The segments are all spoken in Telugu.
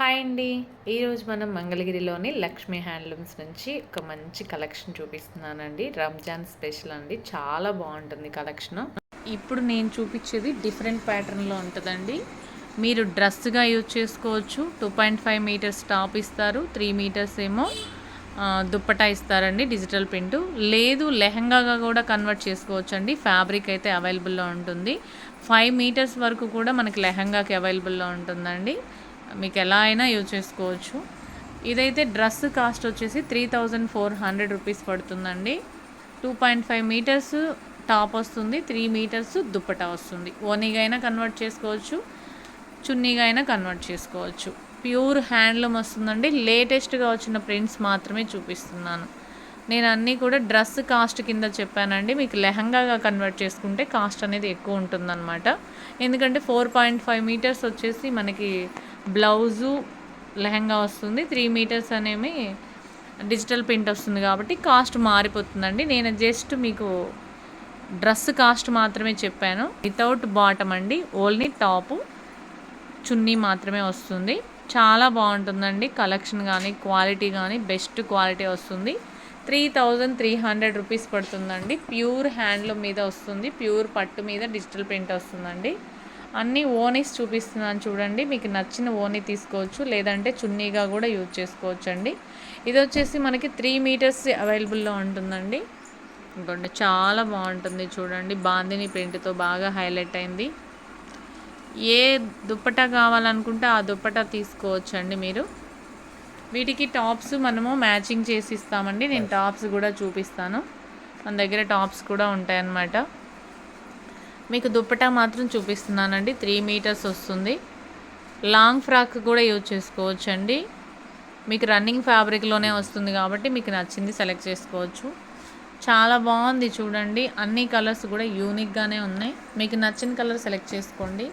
హాయ్ అండి. ఈరోజు మనం మంగళగిరిలోని లక్ష్మీ హ్యాండ్లూమ్స్ నుంచి ఒక మంచి కలెక్షన్ చూపిస్తున్నానండి. రంజాన్ స్పెషల్ అండి. చాలా బాగుంటుంది కలెక్షన్. ఇప్పుడు నేను చూపించేది డిఫరెంట్ ప్యాటర్న్లో ఉంటుందండి. మీరు డ్రెస్గా యూజ్ చేసుకోవచ్చు. Two point five metres top ఇస్తారు త్రీ మీటర్స్ ఏమో దుప్పటా ఇస్తారండి డిజిటల్ ప్రింట్. లేదు లెహంగాగా కూడా కన్వర్ట్ చేసుకోవచ్చు అండి ఫ్యాబ్రిక్ అయితే అవైలబుల్లో ఉంటుంది. ఫైవ్ మీటర్స్ వరకు కూడా మనకి లెహంగాకి అవైలబుల్లో ఉంటుందండి. మీకు ఎలా అయినా యూజ్ చేసుకోవచ్చు. ఇదైతే డ్రెస్ కాస్ట్ వచ్చేసి three thousand four hundred rupees పడుతుందండి. Two point five metres top వస్తుంది త్రీ మీటర్స్ దుప్పటా వస్తుంది. ఓనీగా అయినా కన్వర్ట్ చేసుకోవచ్చు చున్నీగా అయినా కన్వర్ట్ చేసుకోవచ్చు. ప్యూర్ హ్యాండ్లూమ్ వస్తుందండి. లేటెస్ట్గా వచ్చిన ప్రింట్స్ మాత్రమే చూపిస్తున్నాను. నేను అన్నీ కూడా డ్రెస్ కాస్ట్ కింద చెప్పానండి. మీకు లెహంగాగా కన్వర్ట్ చేసుకుంటే కాస్ట్ అనేది ఎక్కువ ఉంటుందన్నమాట. ఎందుకంటే ఫోర్ పాయింట్ ఫైవ్ మీటర్స్ వచ్చేసి మనకి బ్లౌజు లెహంగా వస్తుంది. త్రీ మీటర్స్ అనేవి డిజిటల్ ప్రింట్ వస్తుంది కాబట్టి కాస్ట్ మారిపోతుందండి. నేను జస్ట్ మీకు డ్రెస్ కాస్ట్ మాత్రమే చెప్పాను. వితౌట్ బాటమ్ అండి. ఓన్లీ టాపు చున్నీ మాత్రమే వస్తుంది. చాలా బాగుంటుందండి. కలెక్షన్ కానీ క్వాలిటీ కానీ బెస్ట్ క్వాలిటీ వస్తుంది. Three thousand three hundred rupees పడుతుందండి. ప్యూర్ హ్యాండ్లూమ్ మీద వస్తుంది. ప్యూర్ పట్టు మీద డిజిటల్ ప్రింట్ వస్తుందండి. అన్ని ఓనీస్ చూపిస్తున్నాను చూడండి. మీకు నచ్చిన ఓనీ తీసుకోవచ్చు. లేదంటే చున్నీగా కూడా యూజ్ చేసుకోవచ్చు అండి ఇది వచ్చేసి మనకి త్రీ మీటర్స్ అవైలబుల్లో ఉంటుందండి. ఇంకోండి చాలా బాగుంటుంది చూడండి. బాందిని ప్రింట్తో బాగా హైలైట్ అయింది. ఏ దుప్పట కావాలనుకుంటే ఆ దుప్పట తీసుకోవచ్చండి మీరు. వీటికి టాప్స్ మనము మ్యాచింగ్ చేసి ఇస్తామండి. నేను టాప్స్ కూడా చూపిస్తాను. మన దగ్గర టాప్స్ కూడా ఉంటాయన్నమాట. మీకు దుప్పటా మాత్రం చూపిస్తున్నానండి. త్రీ మీటర్స్ వస్తుంది. లాంగ్ ఫ్రాక్ కూడా యూజ్ చేసుకోవచ్చు అండి మీకు రన్నింగ్ ఫ్యాబ్రిక్లోనే వస్తుంది కాబట్టి మీకు నచ్చింది సెలెక్ట్ చేసుకోవచ్చు. చాలా బాగుంది చూడండి. అన్ని కలర్స్ కూడా యూనిక్గానే ఉన్నాయి. మీకు నచ్చిన కలర్ సెలెక్ట్ చేసుకోండి.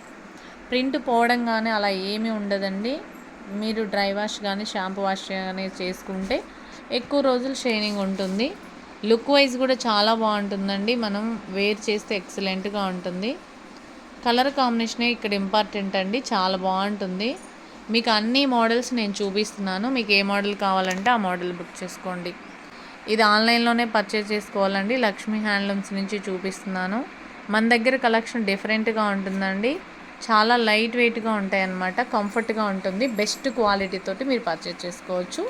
ప్రింట్ పోవడం కానీ అలా ఏమీ ఉండదండి. మీరు డ్రై వాష్ కానీ షాంపూ వాష్ కానీ చేసుకుంటే ఎక్కువ రోజులు షైనింగ్ ఉంటుంది. లుక్ వైజ్ కూడా చాలా బాగుంటుందండి. మనం వేర్ చేస్తే ఎక్సలెంట్గా ఉంటుంది. కలర్ కాంబినేషనే ఇక్కడ ఇంపార్టెంట్ అండి. చాలా బాగుంటుంది. మీకు అన్ని మోడల్స్ నేను చూపిస్తున్నాను. మీకు ఏ మోడల్ కావాలంటే ఆ మోడల్ బుక్ చేసుకోండి. ఇది ఆన్లైన్లోనే పర్చేజ్ చేసుకోవాలండి. లక్ష్మీ హ్యాండ్లూమ్స్ నుంచి చూపిస్తున్నాను. మన దగ్గర కలెక్షన్ డిఫరెంట్గా ఉంటుందండి. చాలా లైట్ వెయిట్గా ఉంటాయి అన్నమాట కంఫర్ట్గా ఉంటుంది. బెస్ట్ క్వాలిటీతో మీరు పర్చేజ్ చేసుకోవచ్చు.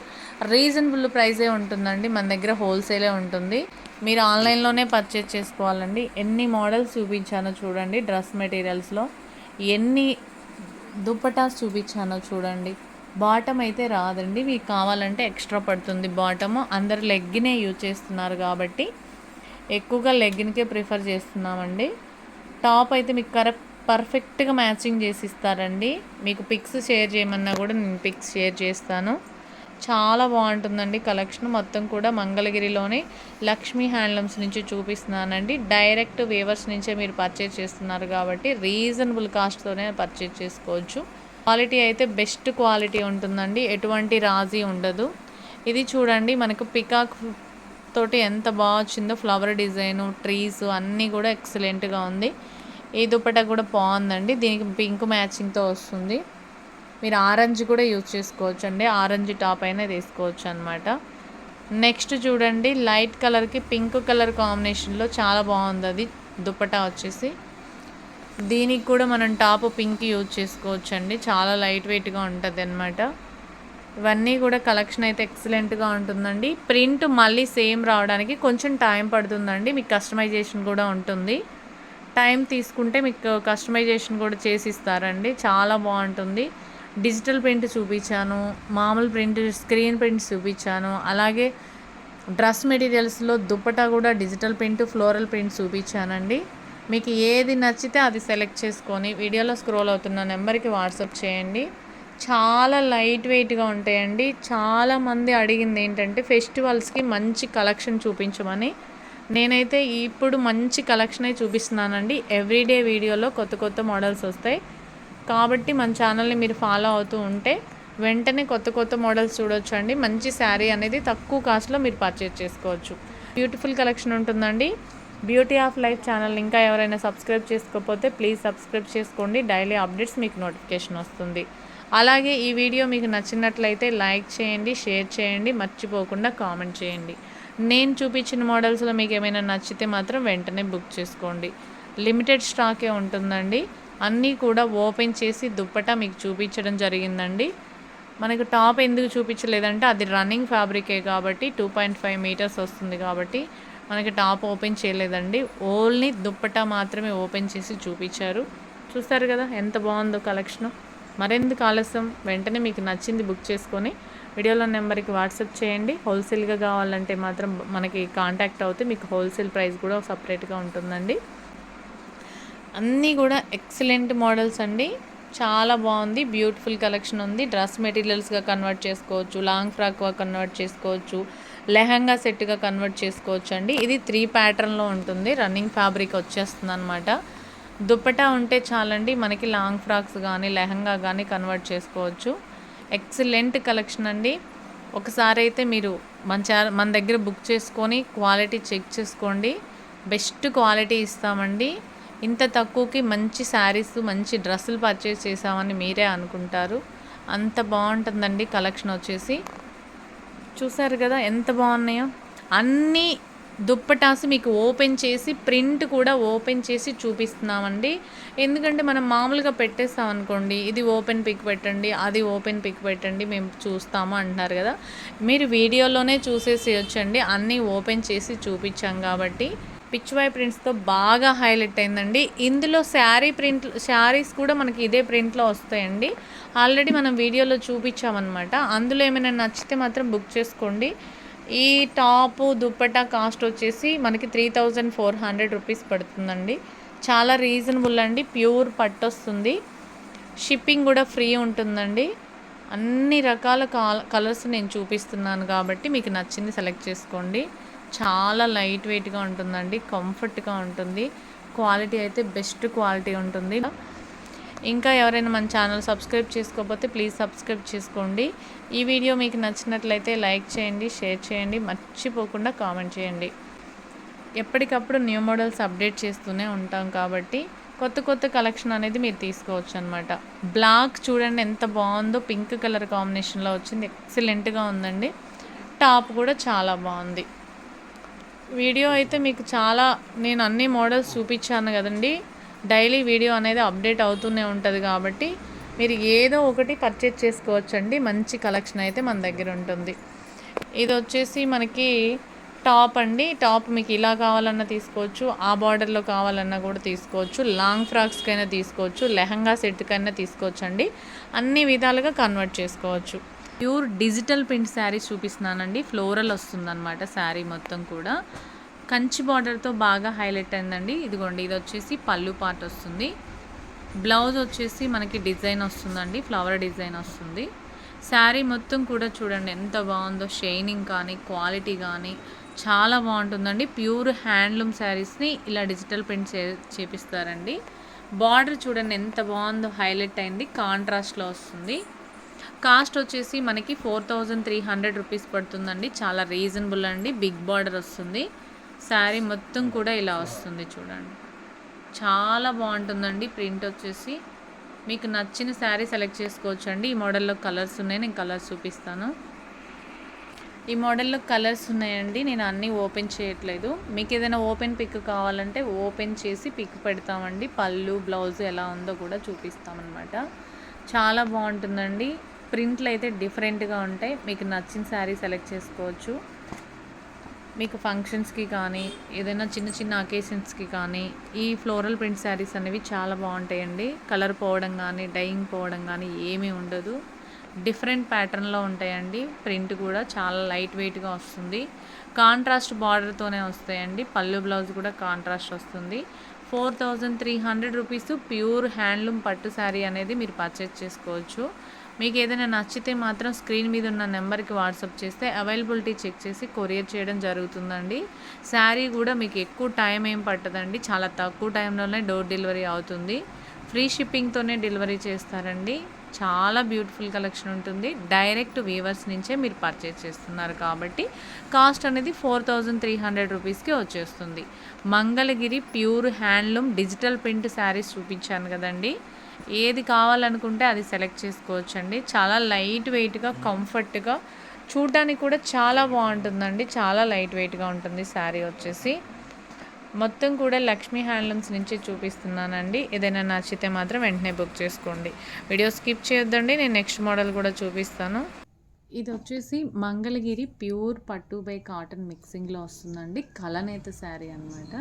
రీజనబుల్ ప్రైజే ఉంటుందండి. మన దగ్గర హోల్సేలే ఉంటుంది. మీరు ఆన్లైన్లోనే పర్చేజ్ చేసుకోవాలండి. ఎన్ని మోడల్స్ చూపించానో చూడండి. డ్రెస్ మెటీరియల్స్లో ఎన్ని దుప్పటాస్ చూపించానో చూడండి. బాటమ్ అయితే రాదండి. మీకు కావాలంటే ఎక్స్ట్రా పడుతుంది బాటమ్. అందరు లెగ్గినే యూజ్ చేస్తున్నారు కాబట్టి ఎక్కువగా లెగ్గిన్కే ప్రిఫర్ చేస్తున్నామండి. టాప్ అయితే మీకు కరెక్ట్ పర్ఫెక్ట్గా మ్యాచింగ్ చేసి ఇస్తారండి మీకు పిక్స్ షేర్ చేయమన్నా కూడా నేను పిక్స్ షేర్ చేస్తాను. చాలా బాగుంటుందండి కలెక్షన్. మొత్తం కూడా మంగళగిరిలోనే లక్ష్మీ హ్యాండ్లూమ్స్ నుంచి చూపిస్తున్నానండి. డైరెక్ట్ వేవర్స్ నుంచే మీరు పర్చేజ్ చేస్తున్నారు కాబట్టి రీజనబుల్ కాస్ట్తోనే పర్చేజ్ చేసుకోవచ్చు. క్వాలిటీ అయితే బెస్ట్ క్వాలిటీ ఉంటుందండి. ఎటువంటి రాజీ ఉండదు. ఇది చూడండి మనకు పికాక్ తోటి ఎంత బాగా వచ్చిందో ఫ్లవర్ డిజైను ట్రీస్ అన్నీ కూడా ఎక్సలెంట్గా ఉంది. ఈ దుప్పట కూడా బాగుందండి. దీనికి పింక్ మ్యాచింగ్తో వస్తుంది. మీరు ఆరెంజ్ కూడా యూజ్ చేసుకోవచ్చు అండి ఆరెంజ్ టాప్ అయినా తీసుకోవచ్చు అనమాట నెక్స్ట్ చూడండి లైట్ కలర్కి పింక్ కలర్ కాంబినేషన్లో చాలా బాగుంది అది దుపటా వచ్చేసి. దీనికి కూడా మనం టాప్ పింక్ యూజ్ చేసుకోవచ్చు అండి చాలా లైట్ వెయిట్గా ఉంటుంది అనమాట ఇవన్నీ కూడా కలెక్షన్ అయితే ఎక్సలెంట్గా ఉంటుందండి. ప్రింట్ మళ్ళీ సేమ్ రావడానికి కొంచెం టైం పడుతుందండి. మీకు కస్టమైజేషన్ కూడా ఉంటుంది. టైం తీసుకుంటే మీకు కస్టమైజేషన్ కూడా చేసి ఇస్తారండి చాలా బాగుంటుంది. డిజిటల్ ప్రింట్ చూపించాను. మామూలు ప్రింట్ స్క్రీన్ ప్రింట్ చూపించాను. అలాగే డ్రెస్ మెటీరియల్స్లో దుప్పటా కూడా డిజిటల్ ప్రింట్ ఫ్లోరల్ ప్రింట్ చూపించానండి. మీకు ఏది నచ్చితే అది సెలెక్ట్ చేసుకొని వీడియోలో స్క్రోల్ అవుతున్న నెంబర్కి వాట్సాప్ చేయండి. చాలా లైట్ వెయిట్గా ఉంటాయండి. చాలామంది అడిగింది ఏంటంటే ఫెస్టివల్స్కి మంచి కలెక్షన్ చూపించమని. నేనైతే ఇప్పుడు మంచి కలెక్షనే చూపిస్తున్నానండి. ఎవ్రీడే వీడియోలో కొత్త కొత్త మోడల్స్ వస్తాయి. కాబట్టి మన ఛానల్ని మీరు ఫాలో అవుతూ ఉంటే వెంటనే కొత్త కొత్త మోడల్స్ చూడొచ్చు అండి మంచి శారీ అనేది తక్కువ కాస్ట్లో మీరు పర్చేజ్ చేసుకోవచ్చు. బ్యూటిఫుల్ కలెక్షన్ ఉంటుందండి. బ్యూటీ ఆఫ్ లైఫ్ ఛానల్ ఇంకా ఎవరైనా సబ్స్క్రైబ్ చేసుకోకపోతే ప్లీజ్ సబ్స్క్రైబ్ చేసుకోండి. డైలీ అప్డేట్స్ మీకు నోటిఫికేషన్ వస్తుంది. అలాగే ఈ వీడియో మీకు నచ్చినట్లయితే లైక్ చేయండి షేర్ చేయండి మర్చిపోకుండా కామెంట్ చేయండి. నేను చూపించిన మోడల్స్లో మీకు ఏమైనా నచ్చితే మాత్రం వెంటనే బుక్ చేసుకోండి. లిమిటెడ్ స్టాకే ఉంటుందండి. అన్నీ కూడా ఓపెన్ చేసి దుప్పట మీకు చూపించడం జరిగిందండి. మనకు టాప్ ఎందుకు చూపించలేదంటే అది రన్నింగ్ ఫ్యాబ్రికే కాబట్టి టూ పాయింట్ ఫైవ్ మీటర్స్ వస్తుంది కాబట్టి మనకి టాప్ ఓపెన్ చేయలేదండి. ఓన్లీ దుప్పట మాత్రమే ఓపెన్ చేసి చూపించారు. చూస్తారు కదా ఎంత బాగుందో కలెక్షను మరెందుకు ఆలస్యం? వెంటనే మీకు నచ్చింది బుక్ చేసుకొని వీడియోలో నెంబర్కి వాట్సాప్ చేయండి. హోల్సేల్గా కావాలంటే మాత్రం మనకి కాంటాక్ట్ అవుతే మీకు హోల్సేల్ ప్రైస్ కూడా సపరేట్గా ఉంటుందండి. అన్నీ కూడా ఎక్సలెంట్ మోడల్స్ అండి. చాలా బాగుంది. బ్యూటిఫుల్ కలెక్షన్ ఉంది. డ్రెస్ మెటీరియల్స్గా కన్వర్ట్ చేసుకోవచ్చు. లాంగ్ ఫ్రాక్గా కన్వర్ట్ చేసుకోవచ్చు. లెహంగా సెట్గా కన్వర్ట్ చేసుకోవచ్చు అండి ఇది త్రీ ప్యాటర్న్లో ఉంటుంది. రన్నింగ్ ఫ్యాబ్రిక్ వచ్చేస్తుంది అనమాట దుప్పటా ఉంటే చాలండి మనకి లాంగ్ ఫ్రాక్స్ కానీ లెహంగా కానీ కన్వర్ట్ చేసుకోవచ్చు. ఎక్సలెంట్ కలెక్షన్ అండి. ఒకసారి అయితే మీరు మన చా మన దగ్గర బుక్ చేసుకొని క్వాలిటీ చెక్ చేసుకోండి. బెస్ట్ క్వాలిటీ ఇస్తామండి. ఇంత తక్కువకి మంచి శారీస్ మంచి డ్రెస్సులు పర్చేస్ చేసామని మీరే అనుకుంటారు. అంత బాగుంటుందండి కలెక్షన్ వచ్చేసి. చూసారు కదా ఎంత బాగున్నాయో? అన్నీ దుప్పటాస్ మీకు ఓపెన్ చేసి ప్రింట్ కూడా ఓపెన్ చేసి చూపిస్తున్నామండి. ఎందుకంటే మనం మామూలుగా పెట్టేస్తాం అనుకోండి ఇది ఓపెన్ పిక్ పెట్టండి అది ఓపెన్ పిక్ పెట్టండి మేము చూస్తాము అంటున్నారు కదా. మీరు వీడియోలోనే చూసేసి వచ్చండి అన్నీ ఓపెన్ చేసి చూపించాం కాబట్టి. పిచ్వై ప్రింట్స్తో బాగా హైలైట్ అయిందండి. ఇందులో శారీ ప్రింట్ శారీస్ కూడా మనకి ఇదే ప్రింట్లో వస్తాయండి. ఆల్రెడీ మనం వీడియోలో చూపించామన్నమాట. అందులో ఏమైనా నచ్చితే మాత్రం బుక్ చేసుకోండి. ఈ టాపు దుప్పటా కాస్ట్ వచ్చేసి మనకి three thousand four hundred rupees పడుతుందండి. చాలా రీజనబుల్ అండి. ప్యూర్ పట్టు వస్తుంది షిప్పింగ్ కూడా ఫ్రీ ఉంటుందండి. అన్ని రకాల కలర్స్ నేను చూపిస్తున్నాను కాబట్టి మీకు నచ్చింది సెలెక్ట్ చేసుకోండి. చాలా లైట్ వెయిట్గా ఉంటుందండి. కంఫర్ట్గా ఉంటుంది. క్వాలిటీ అయితే బెస్ట్ క్వాలిటీ ఉంటుంది. ఇంకా ఎవరైనా మన ఛానల్ సబ్స్క్రైబ్ చేసుకోకపోతే ప్లీజ్ సబ్స్క్రైబ్ చేసుకోండి. ఈ వీడియో మీకు నచ్చినట్లయితే లైక్ చేయండి షేర్ చేయండి మర్చిపోకుండా కామెంట్ చేయండి. ఎప్పటికప్పుడు న్యూ మోడల్స్ అప్డేట్ చేస్తూనే ఉంటాం కాబట్టి కొత్త కొత్త కలెక్షన్ అనేది మీరు తీసుకోవచ్చు అనమాట బ్లాక్ చూడండి ఎంత బాగుందో పింక్ కలర్ కాంబినేషన్లో వచ్చింది. ఎక్సలెంట్గా ఉందండి. టాప్ కూడా చాలా బాగుంది. వీడియో అయితే మీకు చాలా నేను అన్ని మోడల్స్ చూపించాను కదండి. డైలీ వీడియో అనేది అప్డేట్ అవుతూనే ఉంటుంది కాబట్టి మీరు ఏదో ఒకటి పర్చేజ్ చేసుకోవచ్చండి. మంచి కలెక్షన్ అయితే మన దగ్గర ఉంటుంది. ఇది వచ్చేసి మనకి టాప్ అండి. టాప్ మీకు ఇలా కావాలన్నా తీసుకోవచ్చు ఆ బార్డర్లో కావాలన్నా కూడా తీసుకోవచ్చు లాంగ్ ఫ్రాక్స్కైనా తీసుకోవచ్చు లెహంగా సెట్కైనా తీసుకోవచ్చు అండి అన్ని విధాలుగా కన్వర్ట్ చేసుకోవచ్చు. ప్యూర్ డిజిటల్ ప్రింట్ శారీ చూపిస్తున్నానండి. ఫ్లోరల్ వస్తుందన్నమాట శారీ మొత్తం కూడా. కంచి బార్డర్తో బాగా హైలైట్ అయిందండి. ఇదిగోండి ఇది వచ్చేసి పళ్ళు పార్ట్ వస్తుంది. బ్లౌజ్ వచ్చేసి మనకి డిజైన్ వస్తుందండి ఫ్లవర్ డిజైన్ వస్తుంది. శారీ మొత్తం కూడా చూడండి ఎంత బాగుందో షైనింగ్ కానీ క్వాలిటీ కానీ చాలా బాగుంటుందండి. ప్యూర్ హ్యాండ్లూమ్ శారీస్ని ఇలా డిజిటల్ ప్రింట్ చే చేపిస్తారండి. బార్డర్ చూడండి ఎంత బాగుందో హైలైట్ అయింది కాంట్రాస్ట్లో వస్తుంది. కాస్ట్ వచ్చేసి మనకి four thousand three hundred rupees పడుతుందండి. చాలా రీజనబుల్ అండి బిగ్ బార్డర్ వస్తుంది. శారీ మొత్తం కూడా ఇలా వస్తుంది చూడండి. చాలా బాగుంటుందండి. ప్రింట్ వచ్చేసి మీకు నచ్చిన శారీ సెలెక్ట్ చేసుకోవచ్చు అండి ఈ మోడల్లో కలర్స్ ఉన్నాయి. నేను కలర్స్ చూపిస్తాను. ఈ మోడల్లో కలర్స్ ఉన్నాయండి. నేను అన్నీ ఓపెన్ చేయట్లేదు. మీకు ఏదైనా ఓపెన్ పిక్ కావాలంటే ఓపెన్ చేసి పిక్ పెడతామండి. పళ్ళు బ్లౌజ్ ఎలా ఉందో కూడా చూపిస్తామన్నమాట. చాలా బాగుంటుందండి. ప్రింట్లు అయితే డిఫరెంట్గా ఉంటాయి. మీకు నచ్చిన శారీ సెలెక్ట్ చేసుకోవచ్చు. మీకు ఫంక్షన్స్కి కానీ ఏదైనా చిన్న చిన్న అకేషన్స్కి కానీ ఈ ఫ్లోరల్ ప్రింట్ శారీస్ అనేవి చాలా బాగుంటాయండి. కలర్ పోవడం కానీ డైయింగ్ పోవడం కానీ ఏమీ ఉండదు. డిఫరెంట్ ప్యాటర్న్లో ఉంటాయండి. ప్రింట్ కూడా చాలా లైట్ వెయిట్గా వస్తుంది. కాంట్రాస్ట్ బార్డర్తోనే వస్తాయండి. పళ్ళు బ్లౌజ్ కూడా కాంట్రాస్ట్ వస్తుంది. Four thousand three hundred rupees pure handloom పట్టు శారీ అనేది మీరు పర్చేస్ చేసుకోవచ్చు. మీకు ఏదైనా నచ్చితే మాత్రం స్క్రీన్ మీద ఉన్న నెంబర్కి వాట్సాప్ చేస్తే అవైలబిలిటీ చెక్ చేసి కొరియర్ చేయడం జరుగుతుందండి. శారీ కూడా మీకు ఎక్కువ టైం ఏం పట్టదండి. చాలా తక్కువ టైంలోనే డోర్ డెలివరీ అవుతుంది. ఫ్రీ షిప్పింగ్తోనే డెలివరీ చేస్తారండి. చాలా బ్యూటిఫుల్ కలెక్షన్ ఉంటుంది. డైరెక్ట్ వీవర్స్ నుంచే మీరు పర్చేస్ చేస్తున్నారు కాబట్టి కాస్ట్ అనేది ఫోర్ థౌజండ్ త్రీ హండ్రెడ్ రూపీస్కి వచ్చేస్తుంది. Mangalagiri pure handloom digital print saris చూపించాను కదండి. ఏది కావాలనుకుంటే అది సెలెక్ట్ చేసుకోవచ్చండి. చాలా లైట్ వెయిట్గా కంఫర్ట్గా చూడడానికి కూడా చాలా బాగుంటుందండి. చాలా లైట్ వెయిట్గా ఉంటుంది శారీ వచ్చేసి. మొత్తం కూడా లక్ష్మీ హ్యాండ్లూమ్స్ నుంచి చూపిస్తున్నానండి. ఏదైనా నచ్చితే మాత్రం వెంటనే బుక్ చేసుకోండి. వీడియో స్కిప్ చేయొద్దండి. నేను నెక్స్ట్ మోడల్ కూడా చూపిస్తాను. ఇది వచ్చేసి మంగళగిరి ప్యూర్ పట్టు బై కాటన్ మిక్సింగ్లో వస్తుందండి. కలనేత శారీ అనమాట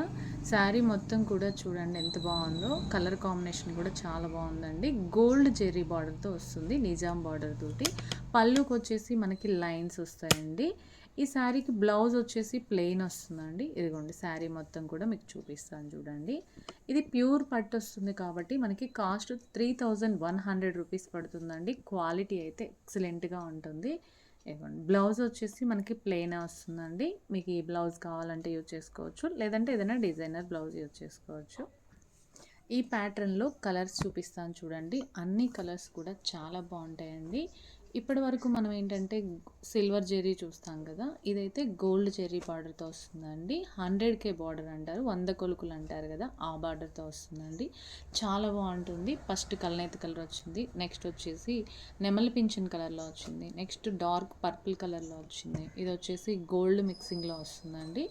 శారీ మొత్తం కూడా చూడండి ఎంత బాగుందో. కలర్ కాంబినేషన్ కూడా చాలా బాగుందండి. గోల్డ్ జెర్రీ బార్డర్తో వస్తుంది. నిజాం బార్డర్ తోటి. పళ్ళుకి వచ్చేసి మనకి లైన్స్ వస్తాయండి. ఈ శారీకి బ్లౌజ్ వచ్చేసి ప్లెయిన్ వస్తుందండి. ఇదిగోండి శారీ మొత్తం కూడా మీకు చూపిస్తాను చూడండి. ఇది ప్యూర్ పట్టు వస్తుంది కాబట్టి మనకి cost three thousand one hundred rupees పడుతుందండి. క్వాలిటీ అయితే ఎక్సలెంట్గా ఉంటుంది. ఇదిగోండి బ్లౌజ్ వచ్చేసి మనకి ప్లెయిన్ వస్తుందండి. మీకు ఈ బ్లౌజ్ కావాలంటే యూజ్ చేసుకోవచ్చు. లేదంటే ఏదైనా డిజైనర్ బ్లౌజ్ యూజ్ చేసుకోవచ్చు. ఈ ప్యాటర్న్లో కలర్స్ చూపిస్తాను చూడండి. అన్ని కలర్స్ కూడా చాలా బాగుంటాయండి. ఇప్పటి వరకు మనం ఏంటంటే సిల్వర్ జెర్రీ చూస్తాం కదా ఇదైతే గోల్డ్ జెర్రీ బార్డర్తో వస్తుందండి. హండ్రెడ్ కే బార్డర్ అంటారు వంద కొలుకులు అంటారు కదా ఆ బార్డర్తో వస్తుందండి. చాలా బాగుంటుంది. ఫస్ట్ కలనేత కలర్ వచ్చింది నెక్స్ట్ వచ్చేసి నెమలి పింఛన్ కలర్లో వచ్చింది నెక్స్ట్ డార్క్ పర్పుల్ కలర్లో వచ్చింది. ఇది వచ్చేసి గోల్డ్ మిక్సింగ్లో వస్తుందండి.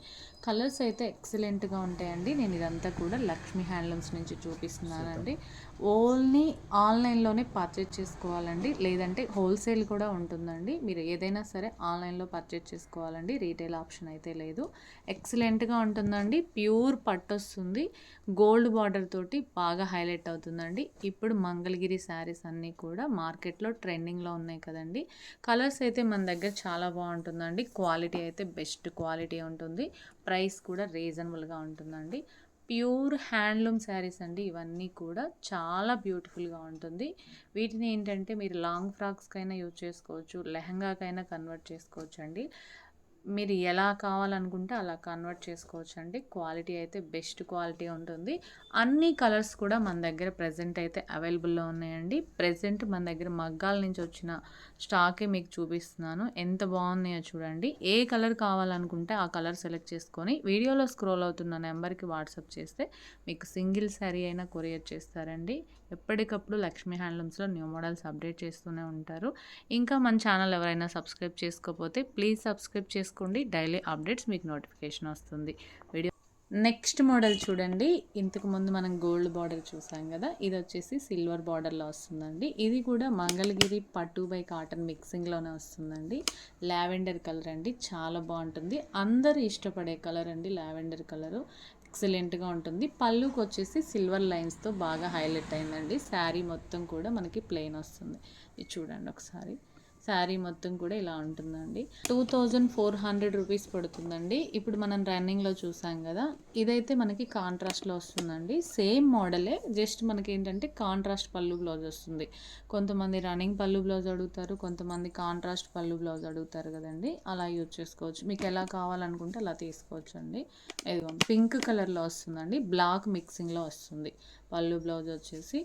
కలర్స్ అయితే ఎక్సలెంట్గా ఉంటాయండి. నేను ఇదంతా కూడా లక్ష్మీ హ్యాండ్లూమ్స్ నుంచి చూపిస్తున్నానండి. ఓన్లీ ఆన్లైన్లోనే పర్చేజ్ చేసుకోవాలండి. లేదంటే హోల్సేల్ కూడా ఉంటుందండి. మీరు ఏదైనా సరే ఆన్లైన్లో పర్చేజ్ చేసుకోవాలండి. రీటైల్ ఆప్షన్ అయితే లేదు. ఎక్సలెంట్గా ఉంటుందండి. ప్యూర్ పట్టు వస్తుంది గోల్డ్ బార్డర్ తోటి బాగా హైలైట్ అవుతుందండి. ఇప్పుడు మంగళగిరి శారీస్ అన్నీ కూడా మార్కెట్లో ట్రెండింగ్లో ఉన్నాయి కదండి. కలర్స్ అయితే మన దగ్గర చాలా బాగుంటుందండి. క్వాలిటీ అయితే బెస్ట్ క్వాలిటీ ఉంటుంది. ప్రైస్ కూడా రీజనబుల్గా ఉంటుందండి. ప్యూర్ హ్యాండ్లూమ్ శారీస్ అండి ఇవన్నీ కూడా. చాలా బ్యూటిఫుల్గా ఉంటుంది. వీటిని ఏంటంటే మీరు లాంగ్ ఫ్రాక్స్కైనా యూజ్ చేసుకోవచ్చు లెహంగాకైనా కన్వర్ట్ చేసుకోవచ్చు అండి మీరు ఎలా కావాలనుకుంటే అలా కన్వర్ట్ చేసుకోవచ్చు అండి క్వాలిటీ అయితే బెస్ట్ క్వాలిటీ ఉంటుంది. అన్ని కలర్స్ కూడా మన దగ్గర ప్రజెంట్ అయితే అవైలబుల్లో ఉన్నాయండి. ప్రజెంట్ మన దగ్గర మగ్గాల నుంచి వచ్చిన స్టాకే మీకు చూపిస్తున్నాను. ఎంత బాగున్నాయో చూడండి. ఏ కలర్ కావాలనుకుంటే ఆ కలర్ సెలెక్ట్ చేసుకొని వీడియోలో స్క్రోల్ అవుతున్న నెంబర్కి వాట్సాప్ చేస్తే మీకు సింగిల్ శారీ అయినా కొరియర్ చేస్తారండి. ఎప్పటికప్పుడు లక్ష్మీ హ్యాండ్లూమ్స్లో న్యూ మోడల్స్ అప్డేట్ చేస్తూనే ఉంటారు. ఇంకా మన ఛానల్ ఎవరైనా సబ్స్క్రైబ్ చేసుకోకపోతే ప్లీజ్ సబ్స్క్రైబ్ చేసుకోండి. డైలీ అప్డేట్స్ మీకు నోటిఫికేషన్ వస్తుంది. వీడియో నెక్స్ట్ మోడల్ చూడండి. ఇంతకు ముందు మనం గోల్డ్ బార్డర్ చూసాం కదా ఇది వచ్చేసి సిల్వర్ బార్డర్లో వస్తుందండి. ఇది కూడా మంగళగిరి పట్టు బై కాటన్ మిక్సింగ్లోనే వస్తుందండి. లావెండర్ కలర్ అండి చాలా బాగుంటుంది. అందరు ఇష్టపడే కలర్ అండి లావెండర్ కలరు. ఎక్సలెంట్గా ఉంటుంది. పళ్ళుకి వచ్చేసి సిల్వర్ లైన్స్తో బాగా హైలైట్ అయిందండి. శారీ మొత్తం కూడా మనకి ప్లెయిన్ వస్తుంది. ఇది చూడండి ఒకసారి. శారీ మొత్తం కూడా ఇలా ఉంటుందండి. Two thousand four hundred rupees పడుతుందండి. ఇప్పుడు మనం రన్నింగ్లో చూసాం కదా ఇదైతే మనకి కాంట్రాస్ట్లో వస్తుందండి. సేమ్ మోడలే జస్ట్ మనకి ఏంటంటే కాంట్రాస్ట్ పళ్ళు బ్లౌజ్ వస్తుంది. కొంతమంది రన్నింగ్ పళ్ళు బ్లౌజ్ అడుగుతారు కొంతమంది కాంట్రాస్ట్ పళ్ళు బ్లౌజ్ అడుగుతారు కదండి. అలా యూజ్ చేసుకోవచ్చు. మీకు ఎలా కావాలనుకుంటే అలా తీసుకోవచ్చు అండి పింక్ కలర్లో వస్తుందండి. బ్లాక్ మిక్సింగ్లో వస్తుంది. పళ్ళు బ్లౌజ్ వచ్చేసి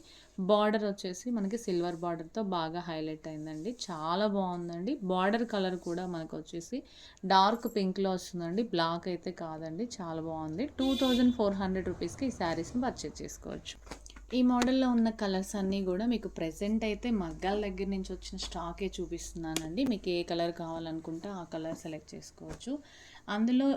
బార్డర్ వచ్చేసి మనకి సిల్వర్ బార్డర్తో బాగా హైలైట్ అయిందండి. చాలా బాగుందండి. బార్డర్ కలర్ కూడా మనకు వచ్చేసి డార్క్ పింక్లో వస్తుందండి. బ్లాక్ అయితే కాదండి. చాలా బాగుంది. టూ థౌజండ్ ఫోర్ హండ్రెడ్ రూపీస్కి ఈ శారీస్ని పర్చేజ్ చేసుకోవచ్చు. ఈ మోడల్లో ఉన్న కలర్స్ అన్నీ కూడా మీకు ప్రెసెంట్ అయితే మగ్గాల దగ్గర నుంచి వచ్చిన స్టాకే చూపిస్తున్నానండి. మీకు ఏ కలర్ కావాలనుకుంటే ఆ కలర్ సెలెక్ట్ చేసుకోవచ్చు. అందులో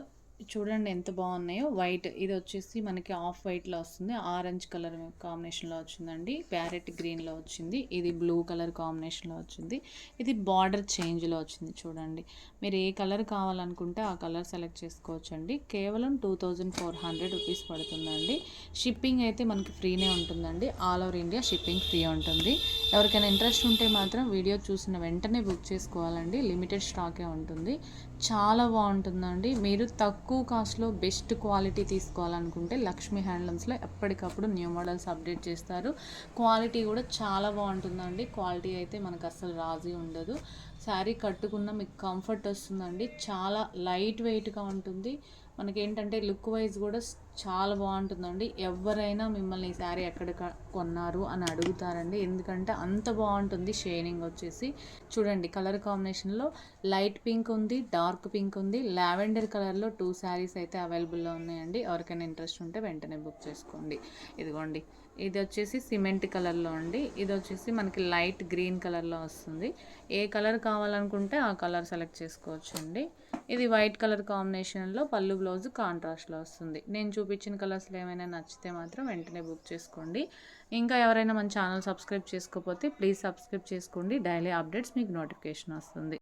చూడండి ఎంత బాగున్నాయో. వైట్ ఇది వచ్చేసి మనకి ఆఫ్ వైట్లో వస్తుంది. ఆరెంజ్ కలర్ కాంబినేషన్లో వచ్చిందండి. ప్యారెట్ గ్రీన్లో వచ్చింది. ఇది బ్లూ కలర్ కాంబినేషన్లో వచ్చింది. ఇది బార్డర్ చేంజ్లో వచ్చింది చూడండి. మీరు ఏ కలర్ కావాలనుకుంటే ఆ కలర్ సెలెక్ట్ చేసుకోవచ్చండి. కేవలం two thousand four hundred rupees పడుతుందండి. షిప్పింగ్ అయితే మనకి ఫ్రీనే ఉంటుందండి. All over India shipping free ఉంటుంది. ఎవరికైనా ఇంట్రెస్ట్ ఉంటే మాత్రం వీడియో చూసిన వెంటనే బుక్ చేసుకోవాలండి. లిమిటెడ్ స్టాకే ఉంటుంది. చాలా బాగుంటుందండి. మీరు తక్కువ కాస్ట్లో బెస్ట్ క్వాలిటీ తీసుకోవాలనుకుంటే లక్ష్మీ హ్యాండ్లూమ్స్లో ఎప్పటికప్పుడు న్యూ మోడల్స్ అప్డేట్ చేస్తారు. క్వాలిటీ కూడా చాలా బాగుంటుందండి. క్వాలిటీ అయితే మనకు అస్సలు రాజీ ఉండదు. శారీ కట్టుకున్న మీకు కంఫర్ట్ వస్తుందండి. చాలా లైట్ వెయిట్గా ఉంటుంది. మనకి ఏంటంటే లుక్ వైజ్ కూడా చాలా బాగుంటుందండి. ఎవరైనా మిమ్మల్ని ఈ శారీ ఎక్కడ కొన్నారు అని అడుగుతారండి. ఎందుకంటే అంత బాగుంటుంది షేడింగ్ వచ్చేసి. చూడండి కలర్ కాంబినేషన్లో లైట్ పింక్ ఉంది డార్క్ పింక్ ఉంది. లావెండర్ కలర్లో టూ శారీస్ అయితే అవైలబుల్లో ఉన్నాయండి. ఎవరికైనా ఇంట్రెస్ట్ ఉంటే వెంటనే బుక్ చేసుకోండి. ఇదిగోండి. ఇది వచ్చేసి సిమెంట్ కలర్లో అండి. ఇది వచ్చేసి మనకి లైట్ గ్రీన్ కలర్లో వస్తుంది. ఏ కలర్ కావాలనుకుంటే ఆ కలర్ సెలెక్ట్ చేసుకోవచ్చు అండి ఇది వైట్ కలర్ కాంబినేషన్లో పళ్ళు బ్లౌజ్ కాంట్రాస్ట్లో వస్తుంది. నేను చూపించిన కలర్స్లో ఏమైనా నచ్చితే మాత్రం వెంటనే బుక్ చేసుకోండి. ఇంకా ఎవరైనా మన ఛానల్ సబ్స్క్రైబ్ చేసుకోకపోతే ప్లీజ్ సబ్స్క్రైబ్ చేసుకోండి. డైలీ అప్డేట్స్ మీకు నోటిఫికేషన్ వస్తుంది.